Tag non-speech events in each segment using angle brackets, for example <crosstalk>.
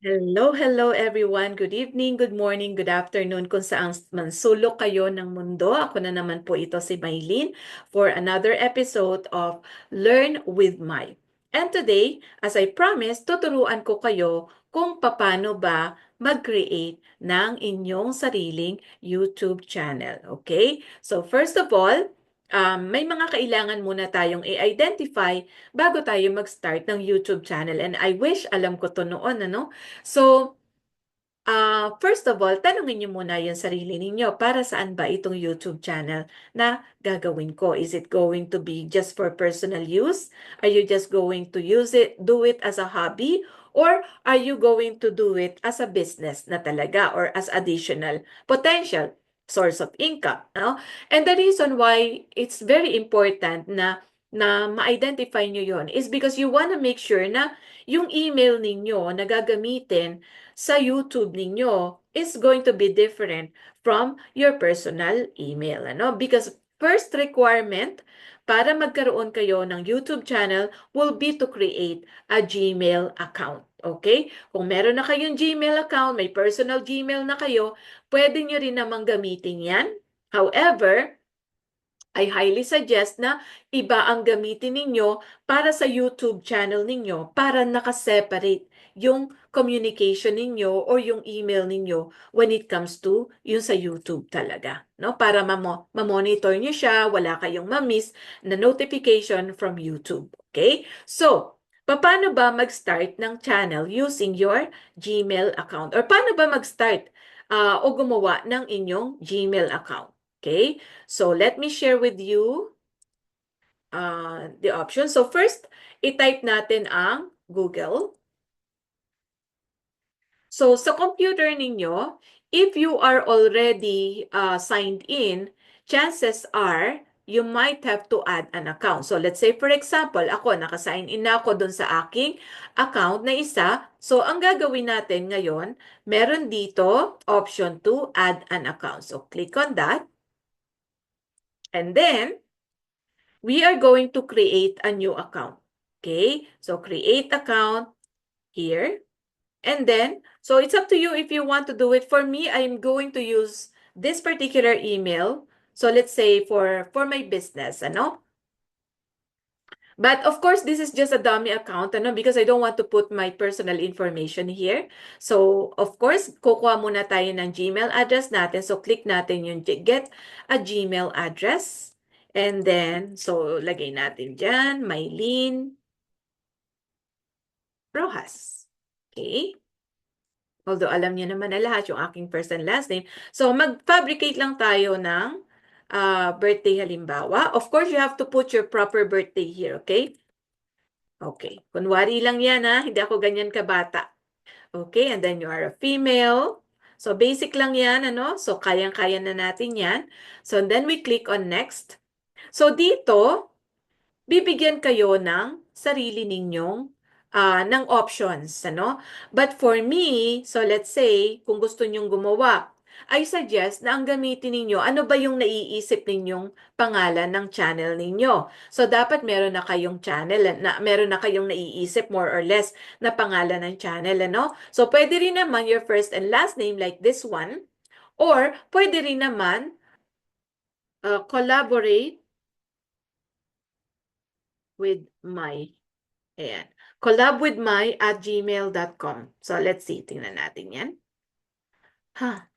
Hello, hello everyone. Good evening, good morning, good afternoon kung saan man sulok kayo ng mundo. Ako na naman po ito si Maylin for another episode of Learn with Mai. And today, as I promised, tuturuan ko kayo kung paano ba mag-create ng inyong sariling YouTube channel. Okay? So first of all, um, may mga kailangan muna tayong i-identify bago tayo mag-start ng YouTube channel. And I wish alam ko to noon, ano? So, uh, first of all, tanungin niyo muna yung sarili ninyo, para saan ba itong YouTube channel na gagawin ko? Is it going to be just for personal use? Are you just going to use it, do it as a hobby? Or are you going to do it as a business na talaga or as additional potential source of income. No? And the reason why it's very important na na ma-identify nyo yon is because you want to make sure na yung email ninyo na gagamitin sa YouTube ninyo is going to be different from your personal email. Ano? Because first requirement para magkaroon kayo ng YouTube channel will be to create a Gmail account. Okay? Kung meron na kayong Gmail account, may personal Gmail na kayo, pwede nyo rin namang gamitin yan. However, I highly suggest na iba ang gamitin ninyo para sa YouTube channel ninyo para nakaseparate yung communication ninyo or yung email ninyo when it comes to yung sa YouTube talaga. No? Para ma-monitor nyo siya, wala kayong ma-miss na notification from YouTube. Okay? So, paano ba mag-start ng channel using your Gmail account? Or paano ba mag-start uh, o gumawa ng inyong Gmail account? Okay, so let me share with you uh, the options. So first, i-type natin ang Google. So sa computer ninyo, if you are already uh, signed in, chances are you might have to add an account. So let's say for example, ako naka-sign in na ako dun sa aking account na isa. So ang gagawin natin ngayon, meron dito option to add an account. So click on that. And then, we are going to create a new account. Okay, so create account here. And then, so it's up to you if you want to do it. For me, I'm going to use this particular email. So let's say for, for my business, ano? But of course, this is just a dummy account ano, because I don't want to put my personal information here. So, of course, kukuha muna tayo ng Gmail address natin. So, click natin yung get a Gmail address. And then, so, lagay natin dyan, Mylene Rojas. Okay? Although, alam niyo naman na lahat yung aking first and last name. So, mag-fabricate lang tayo ng uh, birthday halimbawa. Of course, you have to put your proper birthday here, okay? Okay. Kunwari lang yan ha, hindi ako ganyan kabata. Okay, and then you are a female. So basic lang yan, ano? So kayang-kaya na natin yan. So then we click on next. So dito, bibigyan kayo ng sarili ninyong uh, ng options, ano? But for me, so let's say, kung gusto nyong gumawa I suggest na ang gamitin ninyo, ano ba yung naiisip ninyong pangalan ng channel ninyo. So, dapat meron na kayong channel, na, meron na kayong naiisip more or less na pangalan ng channel, ano? So, pwede rin naman your first and last name like this one, or pwede rin naman uh, collaborate with my, ayan, collab with my at gmail.com. So, let's see, tingnan natin yan. Ha,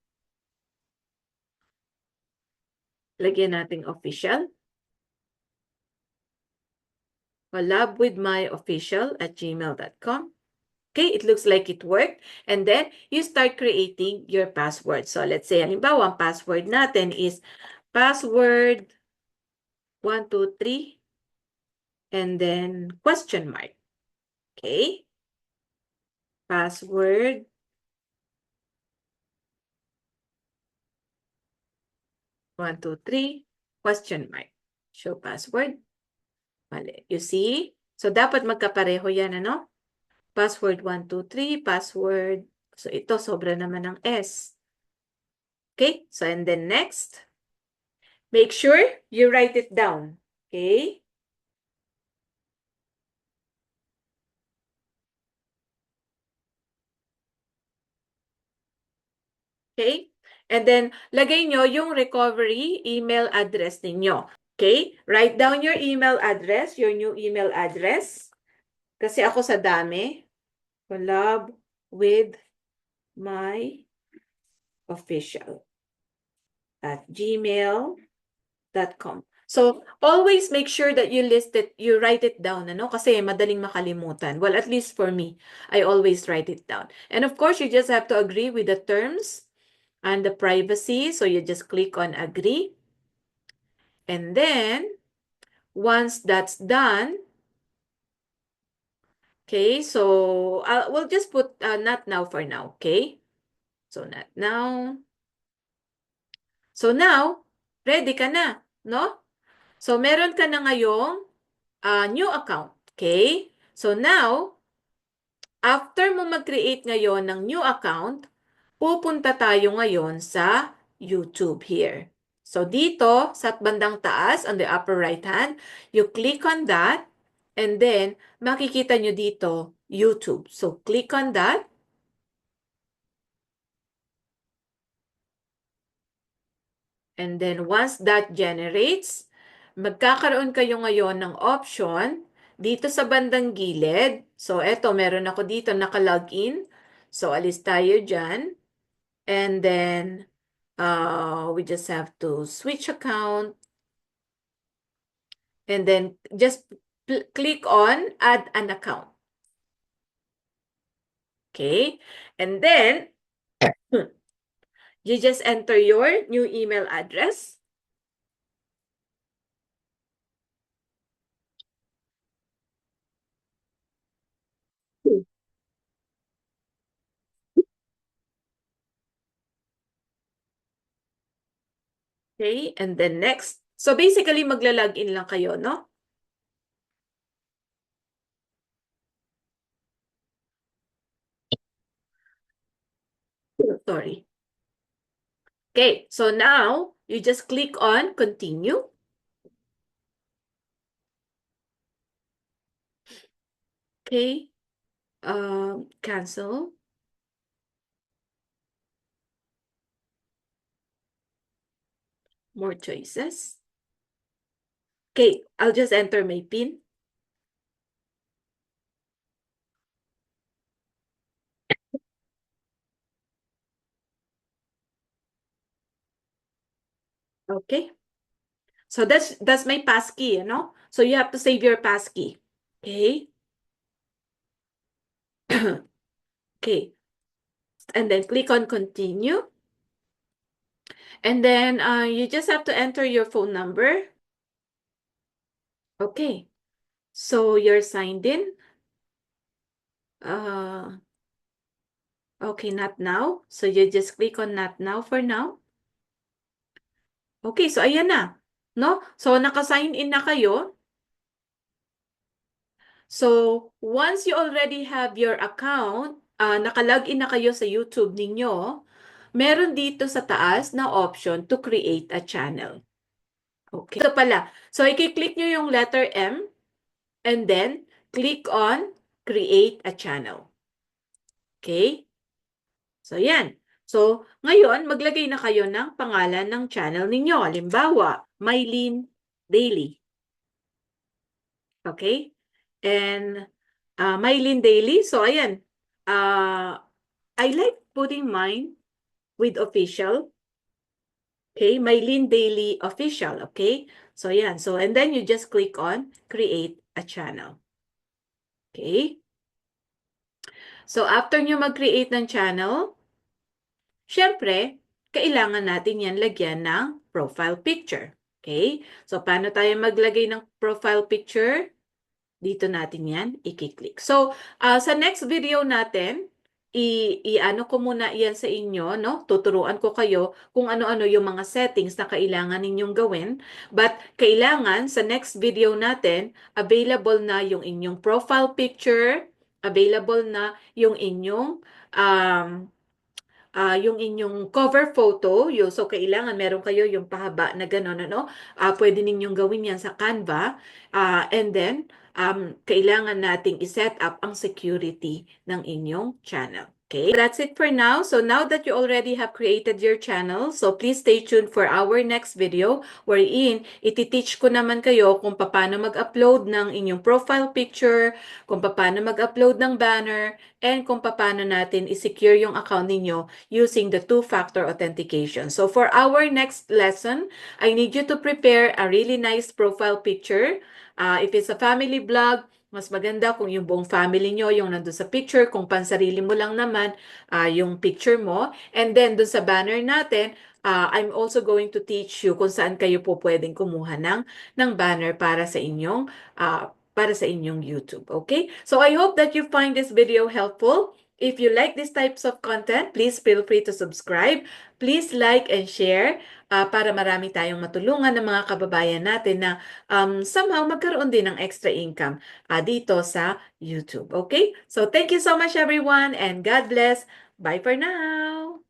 Lagyan natin official. Collab with my official at gmail.com. Okay, it looks like it worked. And then, you start creating your password. So, let's say, halimbawa, ang password natin is password 123 and then question mark. Okay? Password One, two, three, question mark. Show password. Mali. You see? So, dapat magkapareho yan, ano? Password 1, 2, 3, password. So, ito, sobra naman ng S. Okay? So, and then next, make sure you write it down. Okay? Okay? And then, lagay nyo yung recovery email address ninyo. Okay? Write down your email address, your new email address. Kasi ako sa dami. Collab with my official at gmail.com. So, always make sure that you list it, you write it down, ano? Kasi madaling makalimutan. Well, at least for me, I always write it down. And of course, you just have to agree with the terms and the privacy. So, you just click on agree. And then, once that's done, okay, so uh, we'll just put uh, not now for now, okay? So, not now. So, now, ready ka na, no? So, meron ka na ngayong uh, new account. Okay? So, now, after mo mag-create ngayon ng new account, pupunta tayo ngayon sa YouTube here. So, dito, sa bandang taas, on the upper right hand, you click on that, and then, makikita nyo dito, YouTube. So, click on that. And then, once that generates, magkakaroon kayo ngayon ng option dito sa bandang gilid. So, eto, meron ako dito naka-login. So, alis tayo dyan. And then, uh, we just have to switch account. And then, just click on add an account. Okay? And then, <clears throat> you just enter your new email address. Okay, and then next. So basically, magla-login lang kayo, no? Sorry. Okay, so now you just click on continue. Okay, um, cancel. More choices. Okay, I'll just enter my PIN. Okay. So that's that's my passkey, you know? So you have to save your passkey. Okay. <clears throat> okay. And then click on continue. And then uh, you just have to enter your phone number. Okay. So you're signed in. Uh, okay, not now. So you just click on not now for now. Okay, so ayan na. No? So naka-sign in na kayo. So once you already have your account, uh, naka-login na kayo sa YouTube ninyo, meron dito sa taas na option to create a channel. Okay. Ito pala. So i-click nyo yung letter M and then click on create a channel. Okay? So yan. So, ngayon, maglagay na kayo ng pangalan ng channel ninyo. Halimbawa, Mylene Daily. Okay? And uh, Mylene Daily. So, ayan. Uh, I like putting mine with official. Okay? Mylene Daily Official. Okay? So, ayan. So, and then you just click on create a channel. Okay? So, after nyo mag-create ng channel, Siyempre, kailangan natin yan lagyan ng profile picture. Okay? So, paano tayo maglagay ng profile picture? Dito natin yan, i-click. So, uh, sa next video natin, i-ano ko muna yan sa inyo, no? Tuturuan ko kayo kung ano-ano yung mga settings na kailangan ninyong gawin. But kailangan sa next video natin, available na yung inyong profile picture, available na yung inyong um, uh, yung inyong cover photo, yun, so kailangan meron kayo yung pahaba na gano'n, ano, uh, pwede ninyong gawin yan sa Canva, uh, and then, um, kailangan nating iset up ang security ng inyong channel. Okay, that's it for now. So now that you already have created your channel, so please stay tuned for our next video wherein iti-teach ko naman kayo kung paano mag-upload ng inyong profile picture, kung paano mag-upload ng banner, and kung paano natin i-secure yung account ninyo using the two-factor authentication. So for our next lesson, I need you to prepare a really nice profile picture. Uh, if it's a family vlog, mas maganda kung yung buong family nyo, yung nandun sa picture, kung pansarili mo lang naman, ah, yung picture mo. And then, dun sa banner natin, ah, I'm also going to teach you kung saan kayo po pwedeng kumuha ng, ng banner para sa inyong, ah, para sa inyong YouTube. Okay? So, I hope that you find this video helpful. If you like these types of content, please feel free to subscribe. Please like and share ah, para marami tayong matulungan ng mga kababayan natin na um, somehow magkaroon din ng extra income ah, dito sa YouTube. Okay? So thank you so much everyone and God bless. Bye for now.